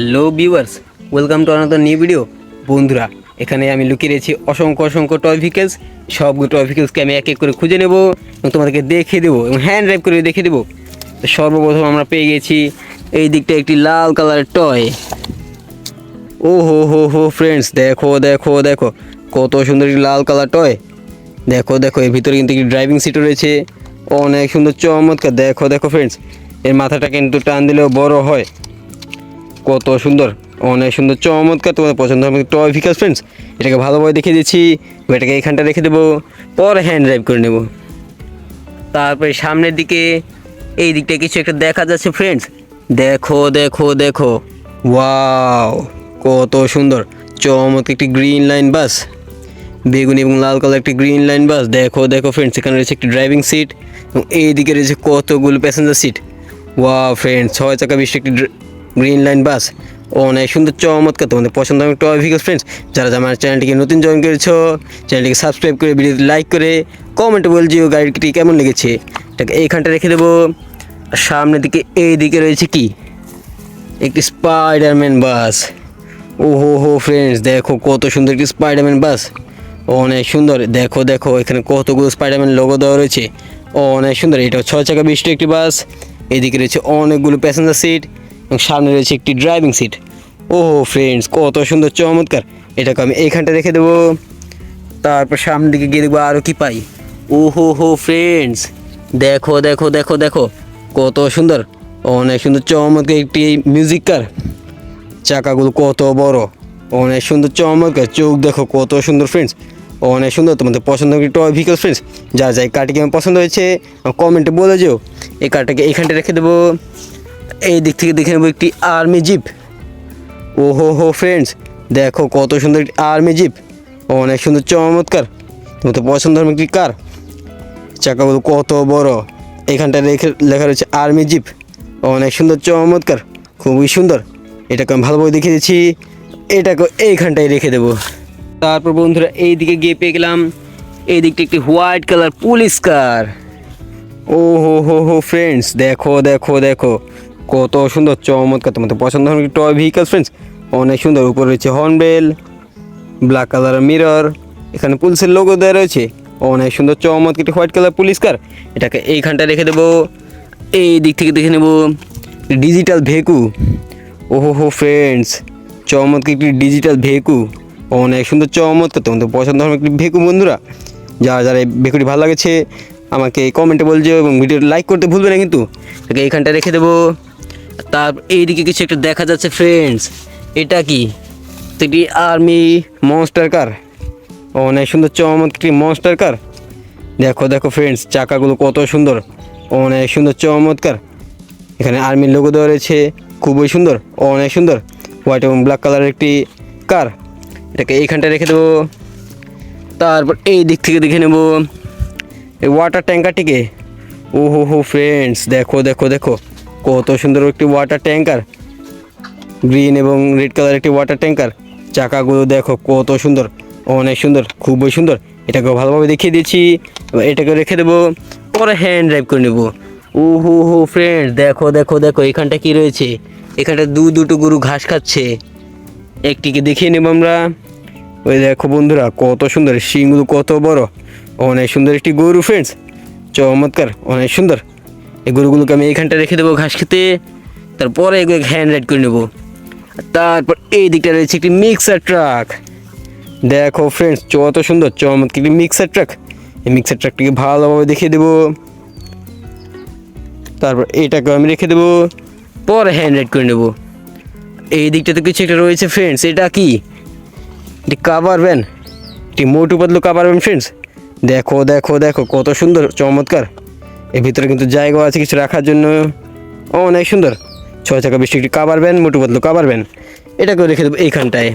Hello viewers welcome to another new video বন্ধুরা, এখানে আমি লুকিয়ে রয়েছি অসংখ্য অসংখ্য টয় ভেহিকেলস সবগুলো টয় ভেহিকেলসকে আমি এক এক করে খুঁজে নেব এবং তোমাদেরকে দেখে দেবো এবং হ্যান্ড ড্রাইভ করে দেখিয়ে দেবো। সর্বপ্রথম আমরা পেয়ে গেছি এই দিকটা একটি লাল কালারের টয় ও হো হো হো ফ্রেন্ডস দেখো দেখো দেখো, কত সুন্দর একটি লাল কালার টয় দেখো দেখো, এর ভিতরে কিন্তু একটি ড্রাইভিং সিটও রয়েছে। অনেক সুন্দর, চমৎকার, দেখো দেখো ফ্রেন্ডস এর মাথাটা কিন্তু টান দিলেও বড় হয়। কত সুন্দর, অনেক সুন্দর, চমৎকার তোমাদের পছন্দ হবে। টয় ভিকাস ফ্রেন্ডস এটাকে ভালোভাবে দেখিয়ে দিচ্ছি, এটাকে এইখানটা রেখে দেবো, পরে হ্যান্ড ড্রাইভ করে নেব। তারপরে সামনের দিকে, এই দিকটা কিছু একটা দেখা যাচ্ছে ফ্রেন্ডস দেখো দেখো দেখো। ওয়াও কত সুন্দর, চমৎকার একটি গ্রিন লাইন বাস বেগুনি এবং লাল কালার একটি গ্রিন লাইন বাস দেখো দেখো ফ্রেন্ডস এখানে রয়েছে একটি ড্রাইভিং সিট এবং এইদিকে রয়েছে কতগুলো প্যাসেঞ্জার সিট ওয়া ফ্রেন্ডস ছয় চাকা বিশিষ্ট একটি গ্রিন লাইন বাস অনেক সুন্দর, চমৎকার তোমাদের পছন্দ হবে। টয় ভিকাস ফ্রেন্ডস যারা আমার চ্যানেলটিকে নতুন জয়েন করেছ চ্যানেলটিকে সাবস্ক্রাইব করে ভিডিওতে লাইক করে কমেন্টে বলছিও গাড়িটি কেমন লেগেছে। এটাকে এইখানটা রেখে দেবো। আর সামনের দিকে এই দিকে রয়েছে কি? একটি স্পাইডারম্যান বাস ও হো হো ফ্রেন্ডস দেখো কত সুন্দর একটি স্পাইডারম্যান বাস অনেক সুন্দর, দেখো দেখো, এখানে কতগুলো স্পাইডারম্যান লোগো দেওয়া রয়েছে। অনেক সুন্দর এটা ছয় চাকা বিশিষ্ট একটি বাস এদিকে রয়েছে অনেকগুলো প্যাসেঞ্জার সিট সামনে রয়েছে একটি ড্রাইভিং সিট ও ফ্রেন্ডস কত সুন্দর, চমৎকার। এটাকে আমি এইখানটা রেখে দেবো। তারপর সামনের দিকে গিয়ে দেখব আরও কি পাই। ও হো হো ফ্রেন্ডস দেখো দেখো দেখো দেখো, কত সুন্দর, অনেক সুন্দর, চমৎকার একটি মিউজিক কার চাকাগুলো কত বড়, অনেক সুন্দর, চমৎকার, চোখ দেখো কত সুন্দর ফ্রেন্ডস অনেক সুন্দর, তোমাদের পছন্দ একটি টয় ভিকল ফ্রেন্ডস যা যা এই কারটিকে আমার পছন্দ হয়েছে কমেন্টে বলে যেও। এই কারটাকে এইখানটা রেখে দেবো। এই দিক থেকে দেখে নেব একটি আর্মি জিপ। ও হো হো ফ্রেন্ডস দেখো কত সুন্দর একটি আর্মি জিপ। অনেক সুন্দর, চমৎকার। তোমাদের পছন্দ হবে একটি কার। চাকাগুলো কত বড়। এখানটা রেখে লেখা রয়েছে আর্মি জিপ। অনেক সুন্দর, চমৎকার। খুবই সুন্দর। এটাকে আমি ভালোভাবে দেখিয়ে দিচ্ছি। এটাকে এইখানটায় রেখে দেবো। তারপর বন্ধুরা, এই দিকে গিয়ে পেয়ে গেলাম। এই দিকটা একটি হোয়াইট কালার পুলিশ কার। ও হো হো হো ফ্রেন্ডস দেখো দেখো দেখো। কত সুন্দর, চমৎকার। তোমাদের পছন্দ হবে টয় ভেহিকল ফ্রেন্ডস অনেক সুন্দর। উপরে রয়েছে হর্নবেল ব্ল্যাক কালার মিরর এখানে পুলিশের লোগো দেওয়া রয়েছে। অনেক সুন্দর, চমৎকার একটি হোয়াইট কালার পুলিশ কার এটাকে এইখানটা রেখে দেবো। এই দিক থেকে দেখে নেব। ডিজিটাল ভেকু ওহো হো ফ্রেন্ডস চমৎকার একটি ডিজিটাল ভেকু অনেক সুন্দর, চমৎকার। তোমাদের পছন্দ হবে একটি ভেকু বন্ধুরা। যারা যারা এই ভেকুটি ভালো লাগছে, আমাকে কমেন্টে বলছে এবং ভিডিওটা লাইক করতে ভুলবে না কিন্তু। এটাকে এইখানটা রেখে দেবো। তার এইদিকে কিছু একটা দেখা যাচ্ছে ফ্রেন্ডস এটা কি? এটি আর্মি মনস্টার কার অনেক সুন্দর, চমৎকার মনস্টার কার দেখো দেখো ফ্রেন্ডস চাকাগুলো কত সুন্দর। অনেক সুন্দর, চমৎকার। এখানে আর্মির লোগো দেওয়া রয়েছে, খুবই সুন্দর অনেক সুন্দর। হোয়াইট এবং ব্ল্যাক কালারের একটি কার এটাকে এইখানটা রেখে দেবো। তারপর এই দিক থেকে দেখে নেব। এই ওয়াটার ট্যাঙ্কারটিকে ও হো হো ফ্রেন্ডস দেখো দেখো দেখো। কত সুন্দর একটি ওয়াটার ট্যাঙ্কার গ্রিন এবং রেড কালার একটি ওয়াটার ট্যাঙ্কার চাকাগুলো দেখো কত সুন্দর, অনেক সুন্দর, খুবই সুন্দর। এটাকে ভালোভাবে দেখিয়ে দিচ্ছি। এটাকে রেখে দেবো। পরে হ্যান্ড ড্রাইভ করে নেব। ও হো হো ফ্রেন্ডস দেখো দেখো দেখো, এখানটা কি রয়েছে? এখানটা দু, দুটো গরু ঘাস খাচ্ছে। একটিকে দেখিয়ে নেব আমরা। ওই দেখো বন্ধুরা, কত সুন্দর, শিংগুলো কত বড়। অনেক সুন্দর একটি গরু ফ্রেন্ডস চমৎকার, অনেক সুন্দর। এই গরুগুলোকে আমি এইখানটা রেখে দেবো ঘাস খেতে, তারপরে এগুলো হ্যান্ড রাইড করে নেব। তারপর এই দিকটা রয়েছে একটি মিক্সার ট্রাক। দেখো ফ্রেন্ডস কত সুন্দর, চমৎকার একটি মিক্সার ট্রাক। এই মিক্সার ট্রাকটিকে ভালোভাবে দেখিয়ে দেবো। তারপর এটাকে আমি রেখে দেবো, পরে হ্যান্ড রাইড করে নেব। এই দিকটাতে কিছু একটা রয়েছে ফ্রেন্ডস, এটা কি? এটি কাভার ভ্যান। একটি Motu Patlu cover van, friends. দেখো দেখো দেখো, কত সুন্দর, চমৎকার। এর ভিতরে কিন্তু জায়গা আছে কিছু রাখার জন্য। অনেক সুন্দর। ছয় চাকা বেশি একটি cover van Motu Patlu cover van এটাকেও রেখে দেবো এইখানটায়।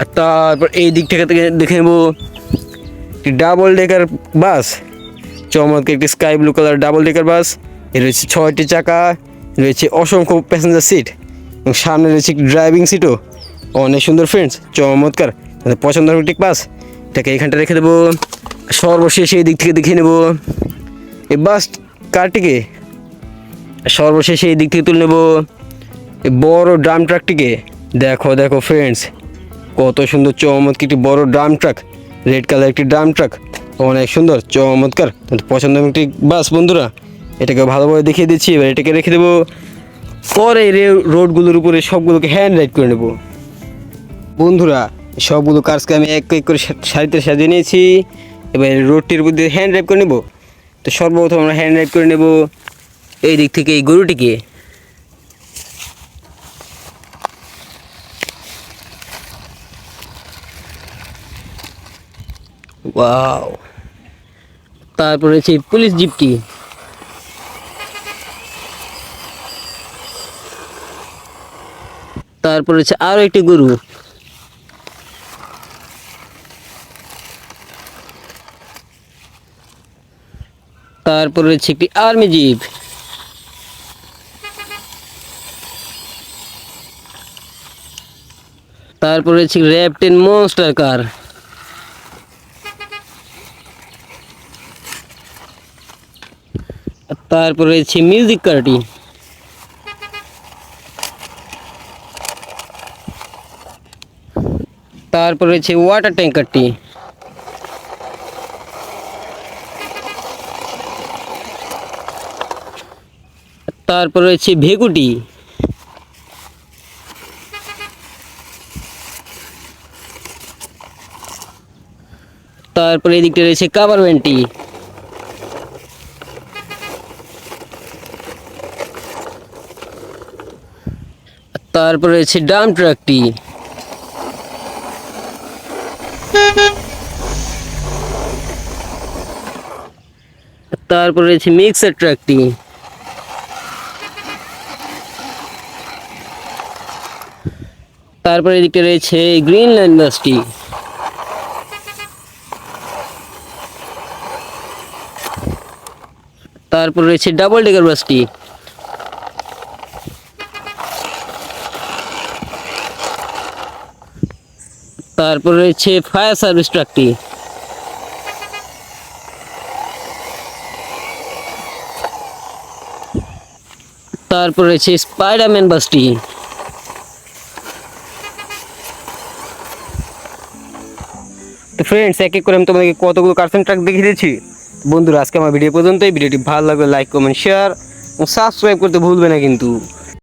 আর তারপর এই দিক থেকে দেখে নেব একটি ডাবল ডেকার বাস চমৎকার একটি sky blue colour double decker বাসের রয়েছে ছয়টি চাকা, রয়েছে অসংখ্য প্যাসেঞ্জার সিট এবং সামনে রয়েছে একটি ড্রাইভিং সিটও অনেক সুন্দর ফ্রেন্ডস চমৎকার। পছন্দ হবে বাস এটাকে এইখানটা রেখে দেবো। সর্বশেষ এই দিক থেকে দেখে নেব। এই বাস কারটিকে সর্বশেষে এই দিক থেকে তুলে নেব। এই বড় ড্রাম ট্রাকটিকে। দেখো দেখো ফ্রেন্ডস কত সুন্দর চমৎকার একটি বড় ড্রাম ট্রাক। রেড কালার একটি ড্রাম ট্রাক। অনেক সুন্দর, চমৎকার। পছন্দ একটি বাস, বন্ধুরা। এটাকে ভালোভাবে দেখিয়ে দিচ্ছি। এবার এটাকে রেখে দেবো। পরে রোডগুলোর উপরে সবগুলোকে হ্যান্ড রাইড করে নেব। বন্ধুরা, সবগুলো কাজকে আমি এক এক করে সারিতে সাজিয়ে নিয়েছি। এবার রোডটির মধ্যে হ্যান্ড ড্রাইভ করে নেব। তো সর্বপ্রথম আমরা হ্যান্ড ড্রাইভ করে নেব এই দিক থেকে, এই গরুটিকে। ওয়াও তারপরে হচ্ছে পুলিশ জিপটি। তারপরে হচ্ছে আরও একটি গরু। তারপরে হচ্ছে একটি আর্মি জিপ তারপরে হচ্ছে র্যাপটেন মনস্টার কার তারপরে হচ্ছে মিউজিক কারটি তারপরে হচ্ছে ওয়াটার ট্যাঙ্কারটি তারপরে হচ্ছে ভেগুটি। তারপরে এদিকটা রয়েছে কাবার ভ্যানটি তারপরে রয়েছে ডাম ট্রাকটি। তারপরে রয়েছে মিক্সার ট্রাকটি। তারপরে এদিকে রয়েছে গ্রিন ল্যান্ড বাসটি তারপর রয়েছে ডাবল ডেকার বাসটি। তারপর রয়েছে ফায়ার সার্ভিস ট্রাকটি। তারপর রয়েছে স্পাইডারম্যান বাসটি। তো ফ্রেন্ডস এক এক করে আমি তোমাদেরকে কতগুলো কার্সন ট্রাক দেখিয়ে দিয়েছি। বন্ধুরা, আজকে আমার ভিডিও পর্যন্তই। ভিডিওটি ভালো লাগলে লাইক কমেন্ট শেয়ার সাবস্ক্রাইব করতে ভুলবে না কিন্তু।